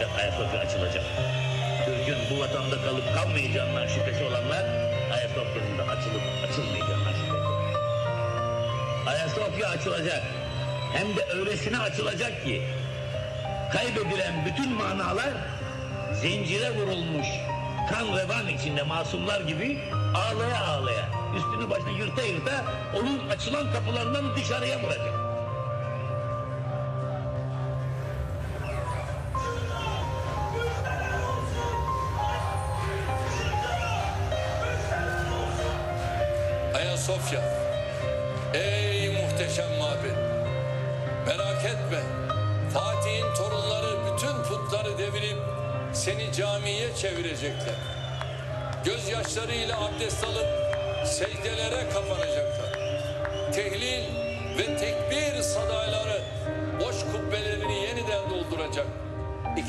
fakat Ayasofya açılacak. Türk'ün bu vatanda kalıp kalmayacağından şüphesi olanlar Ayasofya'nın da açılıp açılmayacağından şüphesi. Ayasofya açılacak. Hem de öylesine açılacak ki kaybedilen bütün manalar zincire vurulmuş kan revan içinde masumlar gibi ağlaya ağlaya üstünü başını yırta yırta onun açılan kapılarından dışarıya vuracak. Ayasofya. Ey muhteşem mabet. Merak etme. Fatih'in torunları bütün putları devirip seni camiye çevirecekler. Gözyaşlarıyla abdest alıp secdelere kapanacaklar.